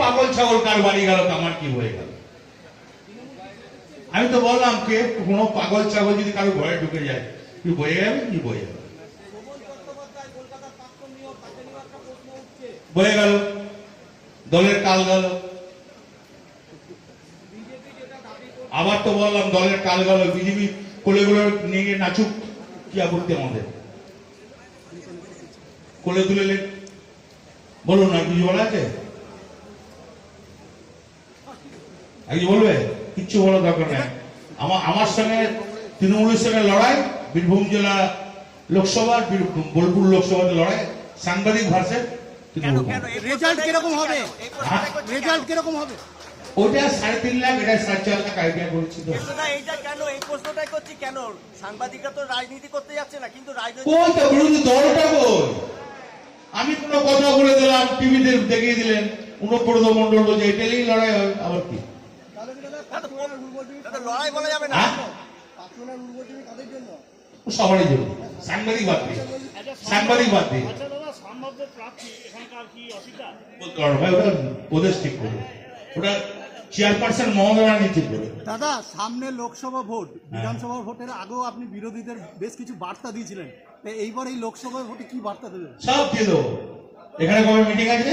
পাগল ছাগল কার বাড়ি গেল আমার কি হয়ে গেল? আমি তো বললাম, কে কোনো পাগল ছাগল যদি কারও ঘরে ঢুকে যায়, কি বয়ে যাবে কি বয়ে যাবে বয়ে গেল। দলের কাল গেল। আবার তো বললাম, দলের কাল গেল। বিজেপি কোলেগুলো নিয়ে নাচুক। কি আপত্তি আমাদের? কোলে তুলে বলুন না কিছু বলা আছে? কিছু বলবে? কিচ্ছু বলার দরকার নেই। আমার আমার সঙ্গে তৃণমূলের সঙ্গে লড়াই বীরভূম জেলা লোকসভার বোলপুর লোকসভাতে লড়াই সাংবাদিক ভার্সেস রেজাল্ট কীরকম হবে? হ্যাঁ? রেজাল্ট কীরকম হবে? ওটা সাড়ে তিন লাখ এটা সাড়ে চার লাখ আইডিয়া করেছি তো কিন্তু না এইটা কেন এই প্রশ্নটাই করছি কেন? সাংবাদিকরা তো রাজনীতি করতে যাচ্ছে না কিন্তু রাজনৈতিক কই তো বিরোধী দলটা কই? আমি কোনো কথা বলে দিলাম টিভিতে দেখিয়ে দিলেন। অনুব্রত মন্ডল বলছে এটাই লড়াই হয় আবার কি? লড়াই বলা যাবে না। হ্যাঁ? সবারই জন্য সাংবাদিক বাদ দিয়ে। সাংবাদিক বাদ দিয়ে। বলতে পারো ভাই ওটা প্রদেশ ঠিক করবে ওটা চেয়ারপারসন মমতা ব্যানার্জি ঠিক করবে দাদা সামনে লোকসভা ভোট বিধানসভা ভোটের আগেও আপনি বিরোধীদের বেশ কিছু বার্তা দিয়েছিলেন। তো এইবার এই লোকসভা ভোটে কি বার্তা দেবেন সব দিয়ে দেবো। এখানে কবে মিটিং আছে?